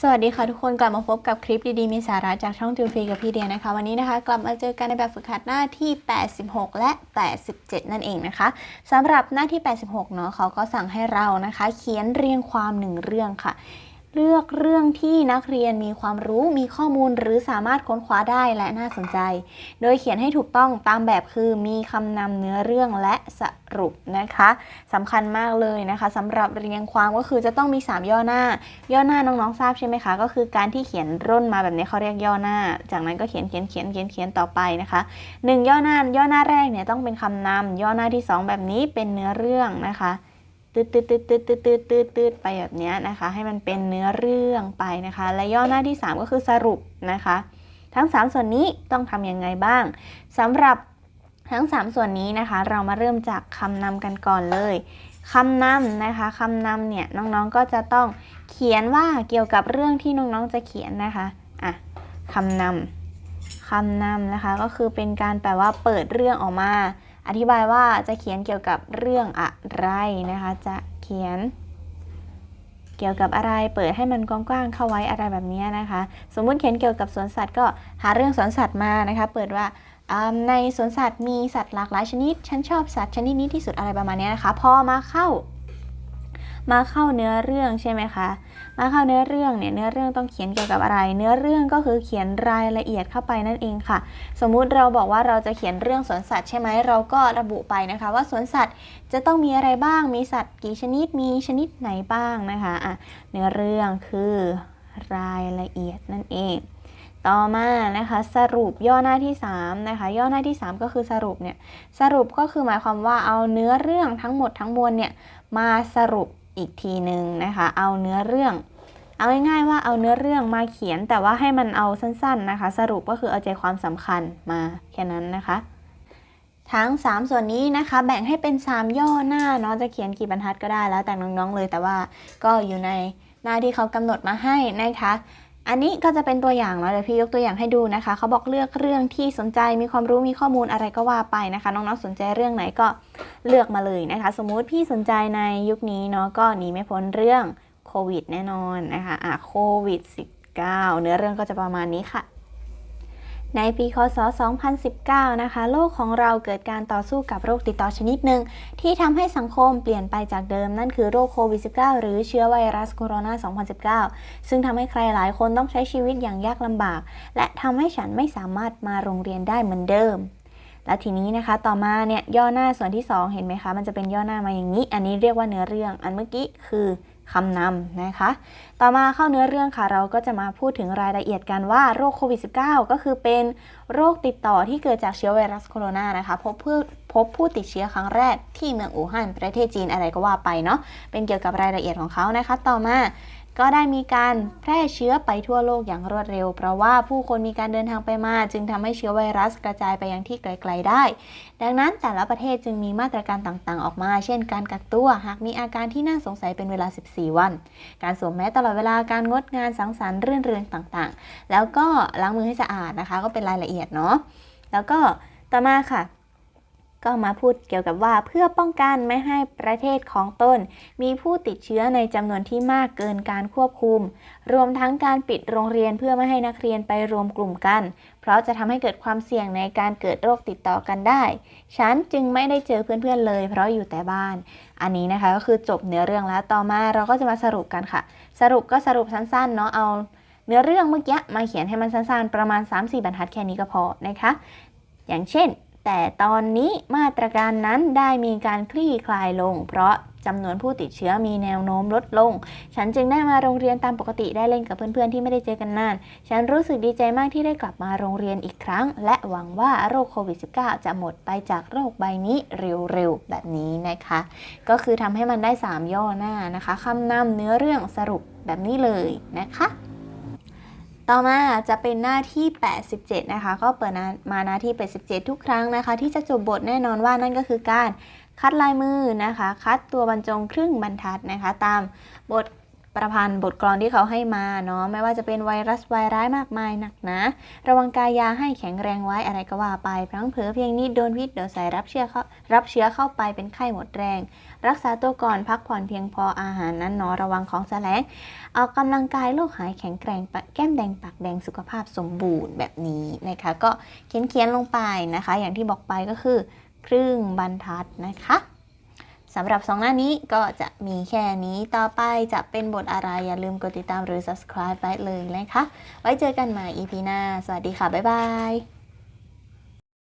สวัสดีค่ะทุกคนกลับมาพบกับคลิปดีๆ มีสาระจากช่องจูฟรีกับพี่เดียนะคะ วันนี้นะคะ กลับมาเจอกันในแบบฝึกหัดหน้าที่ 86 และ 87 นั่นเองนะคะสำหรับหน้าที่ 86 เนาะเขาก็สั่งให้เรานะคะ เขียนเรียงความหนึ่งเรื่องค่ะ เลือกเรื่องที่นักเรียนมีความรู้มีข้อมูลหรือสามารถค้นคว้าได้และน่าสนใจ โดยเขียนให้ถูกต้องตามแบบคือมีคำนำเนื้อเรื่องและสรุปนะคะสำคัญมากเลยนะคะสำหรับเรียงความก็คือจะต้องมี 3 ย่อหน้า ย่อหน้าน้องๆทราบใช่ไหมคะ ก็คือการที่เขียนร่นมาแบบนี้เขาเรียกย่อหน้า จากนั้นก็เขียนเขียนเขียนเขียนเขียนต่อไปนะคะหนึ่งย่อหน้าย่อหน้าแรกเนี่ยต้องเป็นคำนำย่อหน้าที่ 2 แบบนี้เป็นเนื้อเรื่องนะคะ ตืดตืดตืดตืดตืดตืดตืดตืดไปแบบนี้นะคะ ให้มันเป็นเนื้อเรื่องไปนะคะ และย่อหน้าที่ 3 ก็คือสรุปนะคะ ทั้ง 3 ส่วนนี้ต้องทำยังไงบ้างสำหรับทั้ง 3 ส่วนนี้นะคะ เรามาเริ่มจากคำนำกันก่อนเลยคำนำนะคะคำนำเนี่ยน้องๆก็จะต้องเขียนว่าเกี่ยวกับเรื่องที่น้องๆจะเขียนนะคะอะคำนำคำนำนะคะก็คือเป็นการแปลว่าเปิดเรื่องออกมา อธิบายว่าจะเขียนเกี่ยวกับเรื่องอะไรนะคะ จะเขียนเกี่ยวกับอะไรเปิดให้มันกว้างๆเข้าไว้อะไรแบบนี้นะคะ สมมุติเขียนเกี่ยวกับสวนสัตว์ก็หาเรื่องสวนสัตว์มานะคะ เปิดว่าในสวนสัตว์มีสัตว์หลากหลายชนิด ฉันชอบสัตว์ชนิดนี้ที่สุดอะไรประมาณนี้นะคะ พอมาเข้า มาเข้าเนื้อเรื่องใช่ไหมคะ มาเข้าเนื้อเรื่องเนี่ยเนื้อเรื่องต้องเขียนเกี่ยวกับอะไร เนื้อเรื่องก็คือเขียนรายละเอียดเข้าไปนั่นเองค่ะ สมมุติเราบอกว่าเราจะเขียนเรื่องสวนสัตว์ใช่ไหมเราก็ระบุไปนะคะ ว่าสวนสัตว์จะต้องมีอะไรบ้าง มีสัตว์กี่ชนิด มีชนิดไหนบ้างนะคะอะเนื้อเรื่องคือรายละเอียดนั่นเอง ต่อมานะคะสรุปย่อหน้าที่3นะคะย่อหน้าที่ 3 ก็คือสรุปเนี่ยสรุปก็คือหมายความว่าเอาเนื้อเรื่องทั้งหมดทั้งมวลเนี่ยมาสรุป อีกทีหนึ่งนะคะ เอาเนื้อเรื่อง เอาง่ายๆว่าเอาเนื้อเรื่องมาเขียนแต่ว่าให้มันเอาสั้นๆนะคะ สรุปก็คือเอาใจความสำคัญมาแค่นั้นนะคะ ทั้ง 3 ส่วนนี้นะคะ แบ่งให้เป็น 3 ย่อหน้าเนาะจะเขียนกี่บรรทัดก็ได้แล้วแต่น้องๆเลย แต่ว่าก็อยู่ในหน้าที่เขากำหนดมาให้นะคะ อันนี้ก็จะเป็นตัวอย่างเนาะเดี๋ยวพี่ยกตัวอย่างให้ดูนะคะ เขาบอกเลือกเรื่องที่สนใจมีความรู้มีข้อมูลอะไรก็ว่าไปนะคะ น้องๆสนใจเรื่องไหนก็เลือกมาเลยนะคะ สมมุติพี่สนใจในยุคนี้เนาะก็หนีไม่พ้นเรื่องโควิดแน่นอนนะคะอะโควิด -19 เนื้อเรื่องก็จะประมาณนี้ค่ะ ในปีคศ 2019 นะคะ โลกของเราเกิดการต่อสู้กับโรคติดต่อชนิดหนึ่งที่ทำให้สังคมเปลี่ยนไปจากเดิมนั่นคือโรคโควิด -19 หรือเชื้อไวรัสโคโรนา 2019 ซึ่งทำให้ใครหลายคนต้องใช้ชีวิตอย่างยากลำบาก และทำให้ฉันไม่สามารถมาโรงเรียนได้เหมือนเดิมและทีนี้นะคะต่อมาเนี่ยย่อหน้าส่วนที่ 2 เห็นไหมคะ มันจะเป็นย่อหน้ามาอย่างนี้ อันนี้เรียกว่าเนื้อเรื่อง อันเมื่อกี้คือ คำนำนะคะ ต่อมาเข้าเนื้อเรื่องค่ะ เราก็จะมาพูดถึงรายละเอียดกันว่าโรคโควิด -19 ก็คือเป็นโรคติดต่อที่เกิดจากเชื้อไวรัสโคโรนานะคะ พบผู้พบผู้ติดเชื้อครั้งแรกที่เมืองอู่ฮั่นประเทศจีนอะไรก็ว่าไปเนาะ เป็นเกี่ยวกับรายละเอียดของเขานะคะ ต่อมา ก็ได้มีการแพร่เชื้อไปทั่วโลกอย่างรวดเร็ว เพราะว่าผู้คนมีการเดินทางไปมา จึงทำให้เชื้อไวรัสกระจายไปยังที่ไกลๆได้ ดังนั้นแต่ละประเทศจึงมีมาตรการต่างๆ ออกมา เช่น การกักตัว หากมีอาการที่น่าสงสัยเป็นเวลา 14 วัน การสวมแมสตลอดเวลา การงดงานสังสรรค์เรื่อนเรือนต่างๆ แล้วก็ล้างมือให้สะอาดนะคะ ก็เป็นรายละเอียดเนาะ แล้วก็ต่อมาค่ะ ก็มาพูดเกี่ยวกับว่าเพื่อป้องกันไม่ให้ประเทศของตน มีผู้ติดเชื้อในจำนวนที่มากเกินการควบคุม รวมทั้งการปิดโรงเรียนเพื่อไม่ให้นักเรียนไปรวมกลุ่มกัน เพราะจะทำให้เกิดความเสี่ยงในการเกิดโรคติดต่อกันได้ ฉันจึงไม่ได้เจอเพื่อนๆเลย เพราะอยู่แต่บ้าน อันนี้นะคะก็คือจบเนื้อเรื่องแล้วต่อมาเราก็จะมาสรุปกันค่ะ สรุปก็สรุปสั้นๆเนาะเอาเนื้อเรื่องเมื่อกี้มาเขียนให้มันสั้นๆประมาณ 3-4 บรรทัดแค่นี้ก็พอนะคะ อย่างเช่น แต่ตอนนี้มาตรการนั้นได้มีการคลี่คลายลง เพราะจำนวนผู้ติดเชื้อมีแนวโน้มลดลง ฉันจึงได้มาโรงเรียนตามปกติได้เล่นกับเพื่อนๆที่ไม่ได้เจอกันนาน ฉันรู้สึกดีใจมากที่ได้กลับมาโรงเรียนอีกครั้ง และหวังว่าโรคโควิด -19 จะหมดไปจากโรคใบนี้เร็วๆ แบบนี้นะคะ ก็คือทำให้มันได้ 3 ย่อหน้านะคะคำนำเนื้อเรื่องสรุปแบบนี้เลยนะคะ ต่อมาจะเป็นหน้าที่ 87 นะคะ ก็เปิดมาหน้าที่ 87 ทุกครั้งนะคะ ที่จะจบบทแน่นอนว่านั่นก็คือการคัดลายมือนะคะ คัดตัวบรรจงครึ่งบรรทัดนะคะ ตามบท ประพันธ์บทกลอนที่เขาให้มาเนาะไม่ว่าจะเป็นไวรัสไวร้ายมากมายหนักนะระวังกายยาให้แข็งแรงไว้อะไรก็ว่าไปพลังเผลอเพียงนิดโดนพิษเดี๋ยวใส่รับเชื้อเข้ารับเชื้อเข้าไปเป็นไข้หมดแรง รักษาตัวก่อนพักผ่อนเพียงพออาหารนั้นเนาะระวังของแสลงออกกำลังกายโรคหายแข็งแกร่งแก้มแดงปากแดงสุขภาพสมบูรณ์แบบนี้นะคะ ก็เขียนเขียนๆลงไปนะคะ อย่างที่บอกไปก็คือ ครึ่งบรรทัดนะคะ สำหรับสองหน้านี้ก็จะมีแค่นี้ต่อไปจะเป็นบทอะไร อย่าลืมกดติดตามหรือ subscribe ไว้เลยนะคะ ไว้เจอกันใหม่ EP หน้า สวัสดีค่ะ บ๊ายบาย